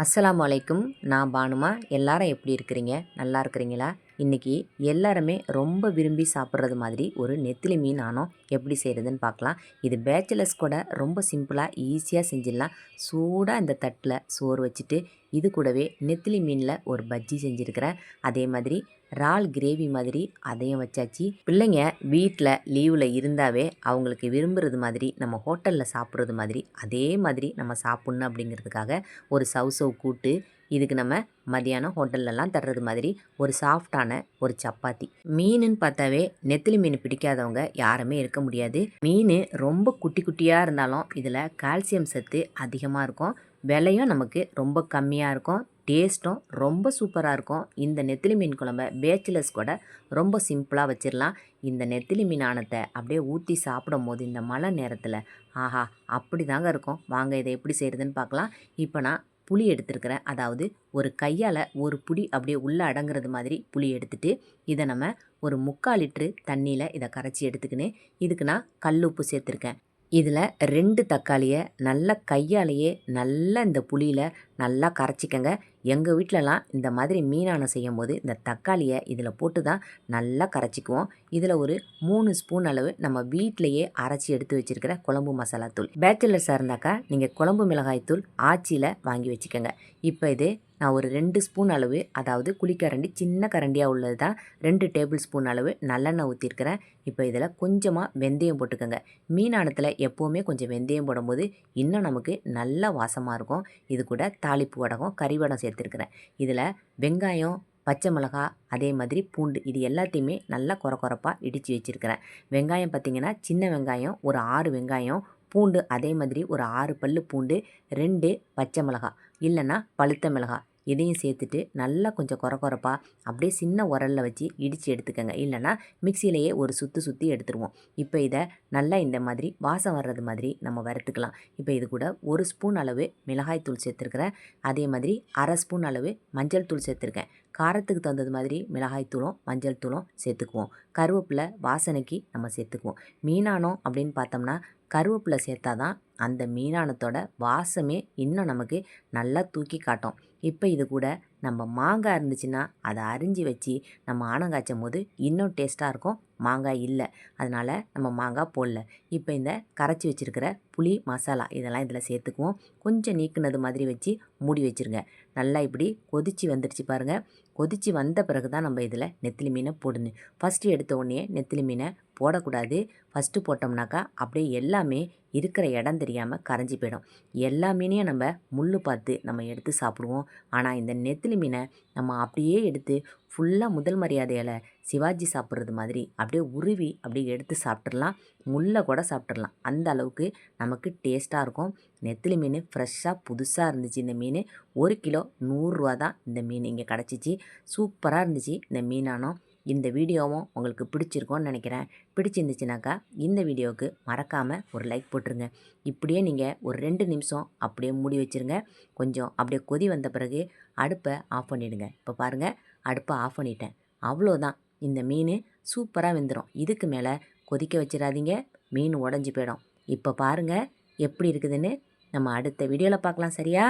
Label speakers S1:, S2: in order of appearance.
S1: அஸ்லாம் வலைக்கும் நான் பானுமா. எல்லாரும் எப்படி இருக்கிறீங்க? நல்லா இருக்கிறீங்களா? இன்றைக்கி எல்லாருமே ரொம்ப விரும்பி சாப்பிட்றது மாதிரி ஒரு நெத்திலி மீன் ஆனோம் எப்படி செய்கிறதுன்னு பார்க்கலாம். இது பேச்சுலர்ஸ் கூட ரொம்ப சிம்பிளாக ஈஸியாக செஞ்சிடலாம். சூடாக இந்த தட்டில் சோறு வச்சுட்டு இது கூடவே நெத்திலி மீனில் ஒரு பஜ்ஜி செஞ்சுருக்கிறேன். அதே மாதிரி இறால் கிரேவி மாதிரி அதையும் வச்சாச்சு. பிள்ளைங்க வீட்டில் லீவில் இருந்தாவே அவங்களுக்கு விரும்புகிறது மாதிரி நம்ம ஹோட்டலில் சாப்பிட்றது மாதிரி அதே மாதிரி நம்ம சாப்பிட்ணும் அப்படிங்கிறதுக்காக ஒரு சவ் கூட்டு இதுக்கு நம்ம மதியானம் ஹோட்டல்லலாம் தர்றது மாதிரி ஒரு சாஃப்டான ஒரு சப்பாத்தி. மீனுன்னு பார்த்தாவே நெத்திலி மீன் பிடிக்காதவங்க யாருமே இருக்க முடியாது. மீன் ரொம்ப குட்டி குட்டியாக இருந்தாலும் இதில் கால்சியம் சத்து அதிகமாக இருக்கும். விலையும் நமக்கு ரொம்ப கம்மியாக இருக்கும். டேஸ்ட்டும் ரொம்ப சூப்பராக இருக்கும். இந்த நெத்திலி மீன் குழம்ப பேச்சுலர்ஸ் கூட ரொம்ப சிம்பிளாக வச்சிடலாம் இந்த நெத்திலி மீன் ஆனத்தை அப்படியே ஊற்றி சாப்பிடும் போது இந்த மழை நேரத்தில் ஆஹா அப்படி தாங்க இருக்கும். வாங்க இதை எப்படி செய்கிறதுன்னு பார்க்கலாம். இப்போ நான் புளி எடுத்துருக்கிறேன் அதாவது ஒரு கையால் ஒரு புளி அப்படியே உள்ளே அடங்குறது மாதிரி புளி எடுத்துட்டு இதை நம்ம ஒரு முக்கால் லிட்ரு தண்ணியில் இதை கரைச்சி எடுத்துக்கின்னு இதுக்கு நான் கல் உப்பு சேர்த்துருக்கேன். இதில் ரெண்டு தக்காளியை நல்லா கையாலேயே நல்லா இந்த புளியில் நல்லா கரைச்சிக்கங்க. எங்கள் வீட்டிலலாம் இந்த மாதிரி மீனான செய்யும் போது இந்த தக்காளியை இதில் போட்டு தான் நல்லா கரைச்சிக்குவோம். இதில் ஒரு மூணு ஸ்பூன் அளவு நம்ம வீட்டிலையே அரைச்சி எடுத்து வச்சுருக்கிற குழம்பு மசாலா தூள். பேச்சுலர்ஸாக இருந்தாக்கா நீங்கள் குழம்பு மிளகாய் தூள் ஆச்சியில் வாங்கி வச்சுக்கோங்க. இப்போ இது நான் ஒரு ரெண்டு ஸ்பூன் அளவு அதாவது குழிக்கரண்டி சின்ன கரண்டியாக உள்ளது தான் ரெண்டு டேபிள் ஸ்பூன் அளவு நல்லெண்ணெய் ஊற்றிருக்கிறேன் இப்போ இதில் கொஞ்சமாக வெந்தயம் போட்டுக்கோங்க. மீனானத்தில் எப்போவுமே கொஞ்சம் வெந்தயம் போடும்போது இன்னும் நமக்கு நல்ல வாசமாக இருக்கும். இது கூட தாளிப்பு வடகம் கறிவடம் சேர்த்துருக்குறேன். இதில் வெங்காயம் பச்சை மிளகா அதே மாதிரி பூண்டு இது எல்லாத்தையுமே நல்லா குற குறப்பாக இடித்து வச்சுருக்கிறேன். வெங்காயம் பார்த்திங்கன்னா சின்ன வெங்காயம் ஒரு ஆறு வெங்காயம் பூண்டு அதே மாதிரி ஒரு ஆறு பல் பூண்டு ரெண்டு பச்சை மிளகா இல்லைன்னா பழுத்த மிளகா இதையும் சேர்த்துட்டு நல்லா கொஞ்சம் குற குறப்பாக அப்படியே சின்ன உரலில் வச்சு இடித்து எடுத்துக்கோங்க. இல்லைனா மிக்சியிலையே ஒரு சுற்றி சுற்றி எடுத்துருவோம். இப்போ இதை நல்லா இந்த மாதிரி வாசம் வர்றது மாதிரி நம்ம வறுத்துக்கலாம். இப்போ இது கூட ஒரு ஸ்பூன் அளவு மிளகாய் தூள் சேர்த்துருக்குறேன். அதே மாதிரி அரை ஸ்பூன் அளவு மஞ்சள் தூள் சேர்த்துருக்கேன். காரத்துக்கு தகுந்தது மாதிரி மிளகாய் தூளும் மஞ்சள் தூளும் சேர்த்துக்குவோம். கருவேப்பிலை வாசனைக்கு நம்ம சேர்த்துக்குவோம். மீனானோம் அப்படின்னு பார்த்தோம்னா கருவேப்பிலை சேர்த்தா தான் அந்த மீனானத்தோட வாசமே இன்னும் நமக்கு நல்லா தூக்கி காட்டும். இப்போ இது கூட நம்ம மாங்காய் இருந்துச்சுன்னா அதை அரிஞ்சு வச்சு நம்ம ஆனம் காய்ச்சும் போது இன்னும் டேஸ்ட்டாக இருக்கும். மாங்காய் இல்லை. அதனால் நம்ம மாங்காய் போடல. இப்போ இந்த கரைச்சி வச்சுருக்கிற புளி மசாலா இதெல்லாம் இதில் சேர்த்துக்குவோம். கொஞ்சம் நீக்குனது மாதிரி வச்சு மூடி வச்சுருங்க. நல்லா இப்படி கொதிச்சு வந்துடுச்சு பாருங்கள் கொதித்து வந்த பிறகு தான் நம்ம இதில் நெத்திலி மீனை போடணும். ஃபஸ்ட்டு எடுத்த உடனே நெத்திலி மீனை போடக்கூடாது. ஃபஸ்ட்டு போட்டோம்னாக்கா அப்படியே எல்லாமே இருக்கிற இடம் தெரியாமல் கரைஞ்சி போயிடும். எல்லா மீனையும் நம்ம முள் பார்த்து நம்ம எடுத்து சாப்பிடுவோம். ஆனால் இந்த நெத்திலி மீனை நம்ம அப்படியே எடுத்து ஃபுல்லாக முதல் மரியாதையில் சிவாஜி சாப்பிட்றது மாதிரி அப்படியே உருவி அப்படியே எடுத்து சாப்பிட்றலாம் முள்ளை கூட சாப்பிட்றலாம் அந்த அளவுக்கு நமக்கு டேஸ்ட்டாக இருக்கும். நெத்திலி மீன் ஃப்ரெஷ்ஷாக புதுசாக இருந்துச்சு இந்த மீன். ஒரு கிலோ நூறுரூவா தான் இந்த மீன் இங்கே கிடச்சிச்சு. சூப்பராக இருந்துச்சு இந்த மீனானோ இந்த வீடியோவும் உங்களுக்கு பிடிச்சிருக்கோன்னு நினைக்கிறேன். பிடிச்சிருந்துச்சுனாக்கா இந்த வீடியோவுக்கு மறக்காமல் ஒரு லைக் போட்டுருங்க. இப்படியே நீங்கள் ஒரு ரெண்டு நிமிஷம் அப்படியே மூடி வச்சுருங்க. கொஞ்சம் அப்படியே கொதி வந்த பிறகு அடுப்பை ஆஃப் பண்ணிவிடுங்க இப்போ பாருங்கள் அடுப்பை ஆஃப் பண்ணிட்டேன். அவ்வளோதான். இந்த மீன் சூப்பராக வெந்துடும் இதுக்கு மேலே கொதிக்க வச்சிடாதீங்க. மீன் உடஞ்சி போயிடும். இப்போ பாருங்கள் எப்படி இருக்குதுன்னு நம்ம அடுத்த வீடியோவில் பார்க்கலாம் சரியா?